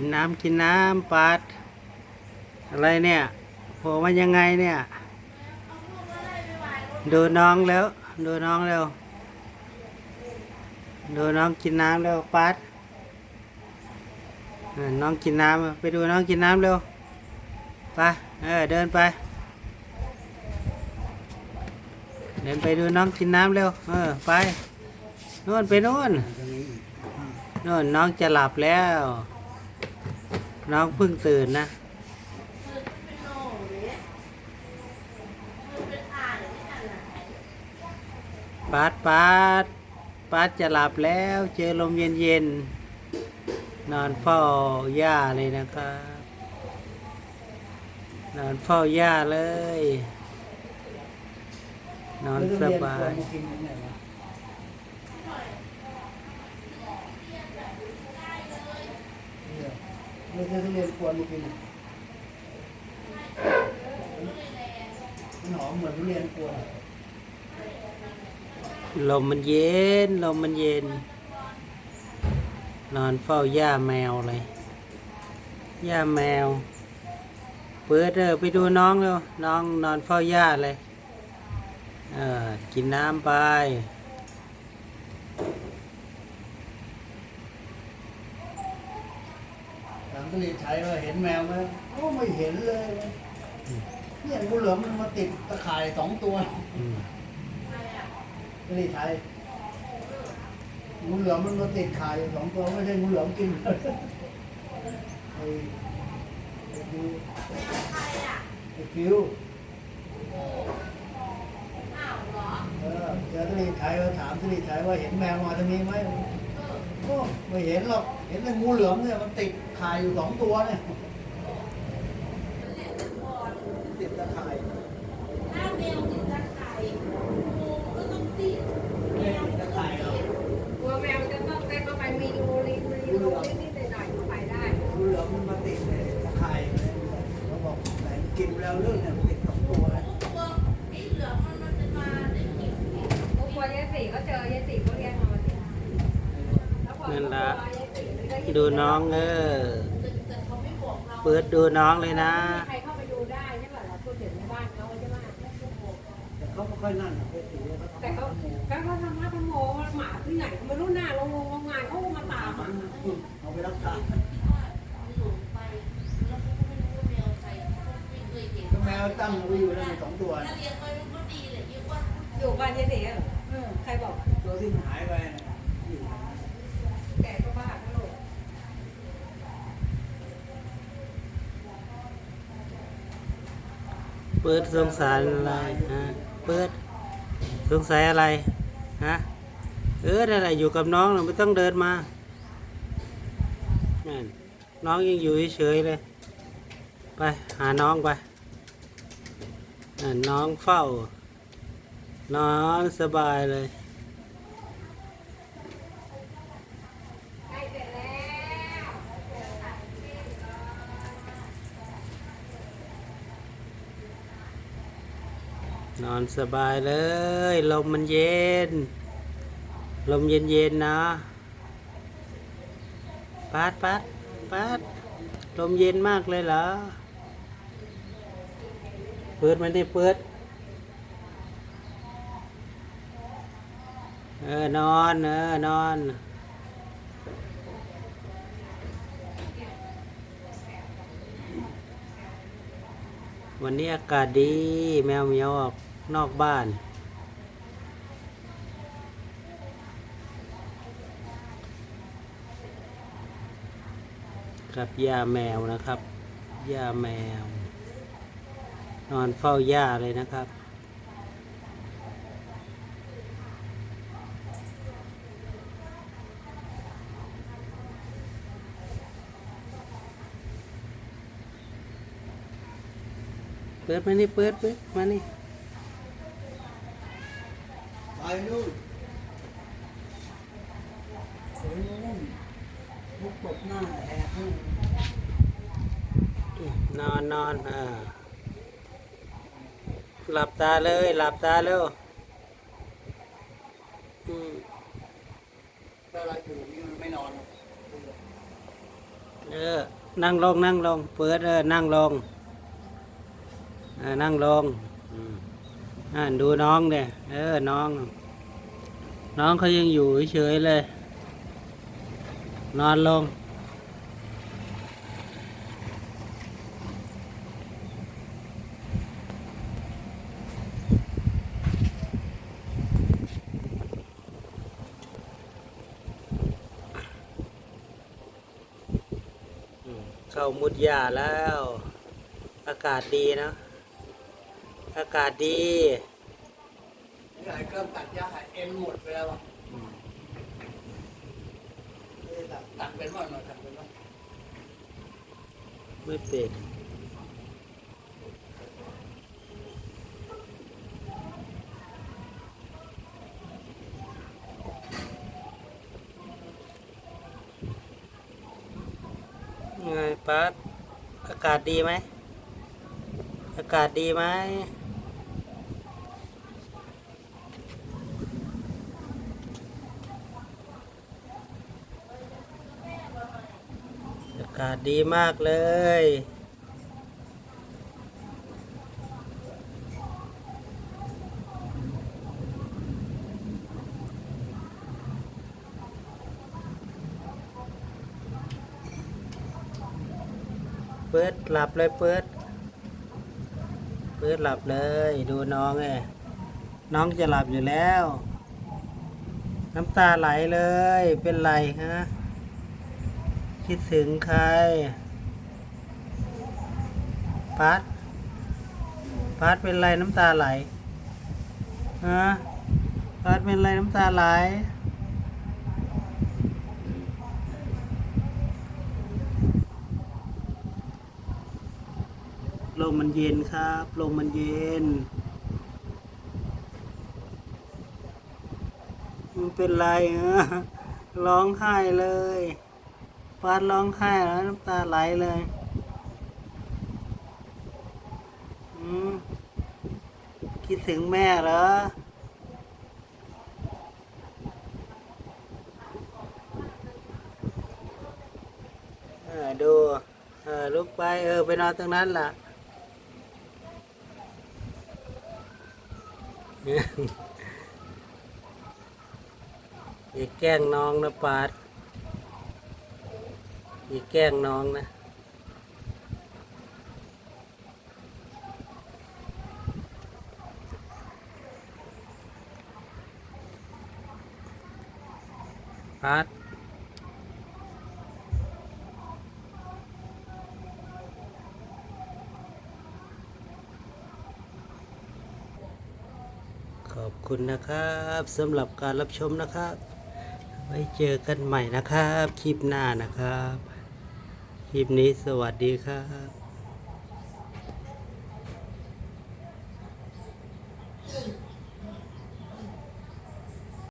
กินน้ำกินน้ำปัดอะไรเนี่ยโผล่มายังไงเนี่ย ดูน้องแล้ว ดูน้องเร็วดูน้องกินน้ำเร็วปัดน้องกินน้ำไปดูน้องกินน้ำเร็วไปเออเดินไป เดินไปดูน้องกินน้ำเร็วเออไปโน่นไปโน่นโน่นน้องจะหลับแล้ว น้องเพิ่งตื่นนะปาดปาดปาดจะหลับแล้ว เจอลมเย็นเย็นๆนอนเฝ้าหญ้าเลยนะครับ นอนเฝ้าหญ้าเลย นอนสบาย ไม่ใช่ทุเรียนกวนมากินมันหอมเหมือนทุเรียนกวนลมมันเย็น ลมมันเย็น นอนเฝ้าหญ้าแมวเลยหญ้าแมว เปิดเออไปดูน้องเร็วน้องนอนเฝ้าหญ้าเลย เออ กินน้ำไป หลังทะเลใช้ว่าเห็นแมวไหมโอ้ไม่เห็นเลยเนี่ยงูเหลือมมันมาติดตะข่ายสองตัวอืมทะเลใช้งูเหลือมมันมาติดข่ายสองตัวไม่ใช่งูเหลือมกินไอ้ไอ้ฟิวไอ้ฟิวเออเจอทะเลไทยก็ถามทะเลไทยว่าเห็นแมวมาทางนี้ไหม โอ้ไม่เห็นหรอก เห็นแต่งูเหลือมเนี่ยมันติดข่ายอยู่สองตัวเนี่ยติดตะข่ายถ้าแมวติดตะไคร่งูก็ต้องติดไม่ติดตะข่ายกลัวแมวจะต้องเต้นเข้าไปมีรูริมรีรูนิดๆหน่อยๆเข้าไปได้งูเหลือมมันมาติดในตะข่ายเลยเขาบอกไหนกินแล้วเรื่องเนี่ยติดสองตัวนะตัวไอ้เหลือมมันมันจะมาได้กลิ่นกลัวยายสีก็เจอยายสีก็เรียกมาวันนี้แล้วพอ นั่นละยายสีมันก็ยิดูน้องเออแต่เขาไม่บอกเราเปิดดูน้องเลยนะมีใครเข้าไปดูได้ใช่ป่ะเราพูดถึงในบ้านเขาใช่ไหมแต่เขาไม่ค่อยนั่นนะเพชรสีเขาแต่เขาก็เขาทำหน้าทำโมหมาที่ไหนก็ไม่รู้หน้าลงโรงงานเขาก็มาตามอะเอาไปรักษาหลงไปแล้วเขาก็ไม่รู้ว่าแมวใครไม่เคยเห็นก็แมวตั้งไว้อยู่นั่นสองตัวถ้านะเลี้ยงไว้มันก็ดีแหละยิ่งว่าอยู่บ้านยายสีอะใครบอกตัวที่มันหายไปนะอยู่ แกก็บ้าทั้งโลก เปิดสงสารอะไรฮะเปิดสงสัยอะไรฮะเออนั่นแหละอยู่กับน้องเราไม่ต้องเดินมานั่นน้องยังอยู่เฉยเลย ไปหาน้องไปนั่นน้องเฝ้า นอนสบายเลย ใกล้เสร็จแล้ว น อนสบายเลย ลมมันเย็น ลมเย็นเย็นนะปัดปัดปัดลมเย็นมากเลยเหรอ เปิดมันดิเปิด เออนอน เออนอน วันนี้อากาศดี แมวเมียวออก นอกบ้าน ครับย่าแมวนะครับย่าแมว นอนเฝ้าหญ้าเลยนะครับ เปิดมานี่เปิดเปิดมานี่ ไปนู่นไปนู่นมุกตบหน้าแอบนู่นนอนนอนอ่าหลับตาเลย หลับตาเร็วอืมถ้าเราอยู่นี่มันไม่นอนหรอกเออ นั่งลง นั่งลง เปิดเออ นั่งลงเออนั่งลงอืมอ่านดูน้องเนี่ยเออ น้อง น้องเขายังอยู่เฉยเลย นอนลง เข้ามุดหญ้าแล้ว อากาศดีนะ อากาศดี ใช้เครื่องตัดหญ้าเอ็นหมดไปแล้วอะไม่ได้ตัดตัดเป็นว่าหน่อยตัดเป็นว่าไม่เป็ดไงปัดอากาศดีไหม อากาศดีไหม อากาศดีมากเลย เปิดหลับเลยเปิด เปิดหลับเลย ดูน้องไงน้องจะหลับอยู่แล้ว น้ำตาไหลเลยเป็นไรฮะ คิดถึงใครพัดพัดเป็นไรน้ำตาไหลฮะพัดเป็นไรน้ำตาไหลลมมันเย็นครับลมมันเย็นมันเป็นไรฮะร้องไห้เลย ฟาดร้องไห้แล้วน้ำตาไหลเลยอืมคิดถึงแม่เหรอ เออ ดู เออ ลุกไป เออ ไปนอนตรงนั้นล่ะ อย่าแกล้งน้องนะปาด อย่าแกล้งน้องนะปาดขอบคุณนะครับสำหรับการรับชมนะครับ ไว้เจอกันใหม่นะครับ คลิปหน้านะครับ คลิปนี้สวัสดีครับ